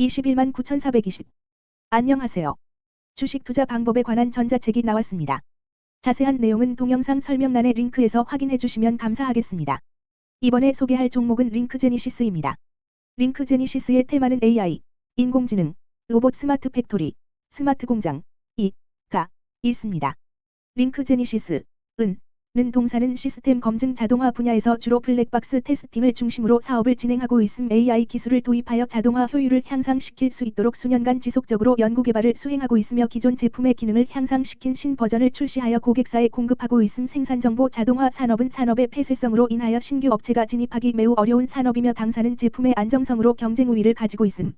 21만 9,420. 안녕하세요. 주식 투자 방법에 관한 전자책이 나왔습니다. 자세한 내용은 동영상 설명란의 링크에서 확인해 주시면 감사하겠습니다. 이번에 소개할 종목은 링크제니시스입니다. 링크제니시스의 테마는 AI, 인공지능, 로봇 스마트 팩토리, 스마트 공장, 이,가 있습니다. 링크제니시스, 은, 는 동사는 시스템 검증 자동화 분야에서 주로 블랙박스 테스팅을 중심으로 사업을 진행하고 있음 AI 기술을 도입하여 자동화 효율을 향상시킬 수 있도록 수년간 지속적으로 연구개발을 수행하고 있으며 기존 제품의 기능을 향상시킨 신버전을 출시하여 고객사에 공급하고 있음 생산정보 자동화 산업은 산업의 폐쇄성으로 인하여 신규 업체가 진입하기 매우 어려운 산업이며 당사는 제품의 안정성으로 경쟁 우위를 가지고 있음.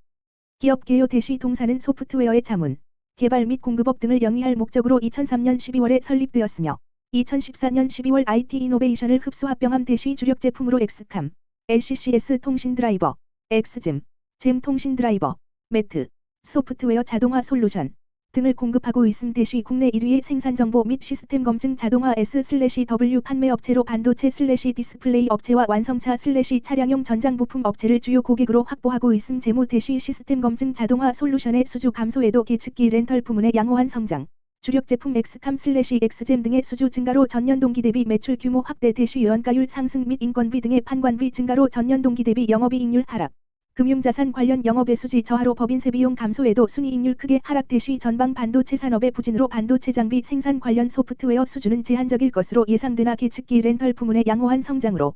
기업 개요 대시 동사는 소프트웨어의 자문, 개발 및 공급업 등을 영위할 목적으로 2003년 12월에 설립되었으며 2014년 12월 IT 이노베이션을 흡수 합병함 대시 주력 제품으로 엑스캄, LCCS 통신 드라이버, 엑스즘, 잼 통신 드라이버, 매트, 소프트웨어 자동화 솔루션 등을 공급하고 있음 대시 국내 1위의 생산 정보 및 시스템 검증 자동화 S/W 판매 업체로 반도체 슬래시 디스플레이 업체와 완성차 슬래시 차량용 전장 부품 업체를 주요 고객으로 확보하고 있음 재무 대시 시스템 검증 자동화 솔루션의 수주 감소에도 계측기 렌털 부문의 양호한 성장. 주력 제품 엑스캄 슬래시 엑스잼 등의 수주 증가로 전년 동기 대비 매출 규모 확대 대시 연가율 상승 및 인건비 등의 판관비 증가로 전년 동기 대비 영업이익률 하락. 금융자산 관련 영업외수지 저하로 법인세 비용 감소에도 순이익률 크게 하락 대시 전방 반도체 산업의 부진으로 반도체 장비 생산 관련 소프트웨어 수주는 제한적일 것으로 예상되나 계측기 렌털 부문의 양호한 성장으로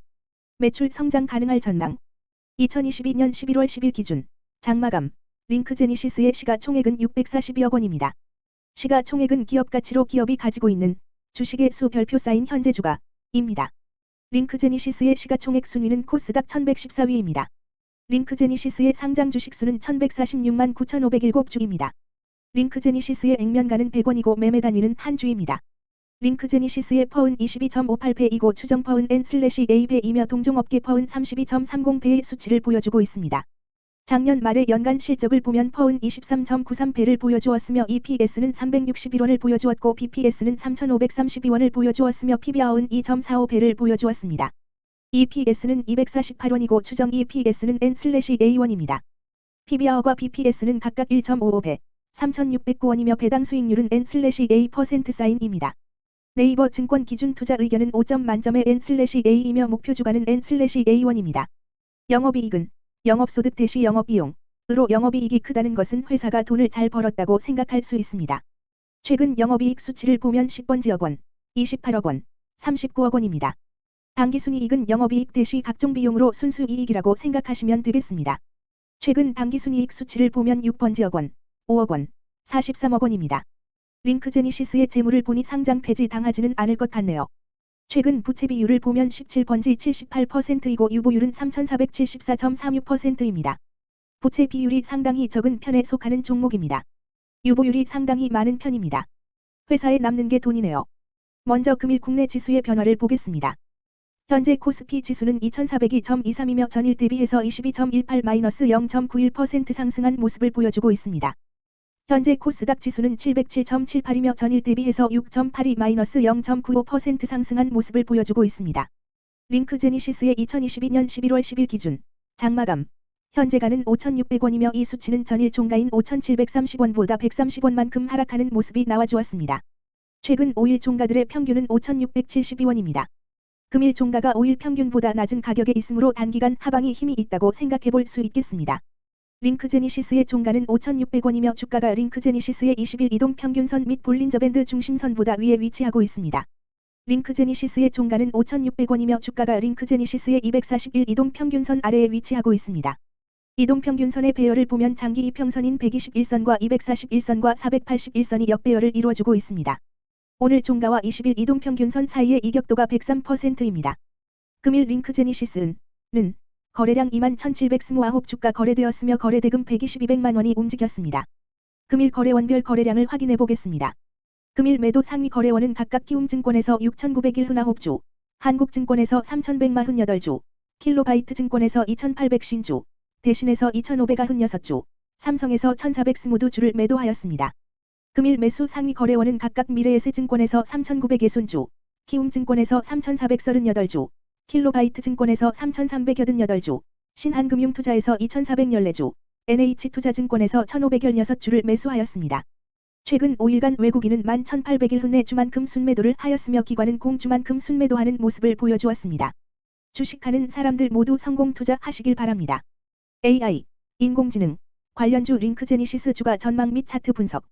매출 성장 가능할 전망. 2022년 11월 10일 기준 장마감 링크제니시스의 시가총액은 642억 원입니다. 시가총액은 기업 가치로 기업이 가지고 있는 주식의 수 별표 쌓인 현재 주가입니다. 링크제니시스의 시가총액 순위는 코스닥 1114위입니다. 링크제니시스의 상장 주식 수는 1146만 9507주입니다. 링크제니시스의 액면가는 100원이고 매매 단위는 한 주입니다. 링크제니시스의 퍼은 22.58배이고 추정 퍼은 N/A배이며 동종업계 퍼은 32.30배의 수치를 보여주고 있습니다. 작년 말의 연간 실적을 보면 퍼은 23.93배를 보여주었으며 EPS는 361원을 보여주었고 BPS는 3,532원을 보여주었으며 PBR은 2.45배를 보여주었습니다. EPS는 248원이고 추정 EPS는 N/A1입니다. PBR과 BPS는 각각 1.55배, 3,609원이며 배당 수익률은 N/A% 사인입니다. 네이버 증권 기준 투자 의견은 5점 만점의 N/A이며 목표 주가는 N/A1입니다. 영업이익은 영업소득 대시 영업비용으로 영업이익이 크다는 것은 회사가 돈을 잘 벌었다고 생각할 수 있습니다. 최근 영업이익 수치를 보면 10번지억 원, 28억 원, 39억 원입니다. 당기순이익은 영업이익 대시 각종 비용으로 순수이익이라고 생각하시면 되겠습니다. 최근 당기순이익 수치를 보면 6번지억 원, 5억 원, 43억 원입니다. 링크제니시스의 재물을 보니 상장 폐지 당하지는 않을 것 같네요. 최근 부채 비율을 보면 17번지 78%이고 유보율은 3474.36%입니다. 부채 비율이 상당히 적은 편에 속하는 종목입니다. 유보율이 상당히 많은 편입니다. 회사에 남는 게 돈이네요. 먼저 금일 국내 지수의 변화를 보겠습니다. 현재 코스피 지수는 2402.23이며 전일 대비해서 22.18-0.91% 상승한 모습을 보여주고 있습니다. 현재 코스닥 지수는 707.78이며 전일 대비해서 6.82-0.95% 상승한 모습을 보여주고 있습니다. 링크 제니시스의 2022년 11월 10일 기준 장마감 현재가는 5,600원이며 이 수치는 전일 종가인 5,730원보다 130원만큼 하락하는 모습이 나와주었습니다. 최근 5일 종가들의 평균은 5,672원입니다. 금일 종가가 5일 평균보다 낮은 가격에 있으므로 단기간 하방이 힘이 있다고 생각해 볼 수 있겠습니다. 링크제니시스의 종가는 5,600원이며 주가가 링크제니시스의 20일 이동 평균선 및 볼린저밴드 중심선보다 위에 위치하고 있습니다. 링크제니시스의 종가는 5,600원이며 주가가 링크제니시스의 241 이동 평균선 아래에 위치하고 있습니다. 이동 평균선의 배열을 보면 장기 이평선인 121선과 241선과 481선이 역배열을 이루어주고 있습니다. 오늘 종가와 20일 이동 평균선 사이의 이격도가 103%입니다. 금일 링크제니시스는 거래량 2만 1729 주가 거래되었으며 거래대금 122백만 원이 움직였습니다. 금일 거래원별 거래량을 확인해 보겠습니다. 금일 매도 상위 거래원은 각각 키움증권에서 6,901흔아홉주, 한국증권에서 3,148주, 킬로바이트 증권에서 2,800신주, 대신에서 2,596주, 삼성에서 1,420주를 매도하였습니다. 금일 매수 상위 거래원은 각각 미래에셋증권에서 3,960주, 키움증권에서 3,438주, 킬로바이트 증권에서 3,388주, 신한금융투자에서 2,414주, NH투자증권에서 1,516주를 매수하였습니다. 최근 5일간 외국인은 11,800일 흔내 주만큼 순매도를 하였으며 기관은 공주만큼 순매도하는 모습을 보여주었습니다. 주식하는 사람들 모두 성공 투자하시길 바랍니다. AI, 인공지능, 관련주 링크 제니시스 주가 전망 및 차트 분석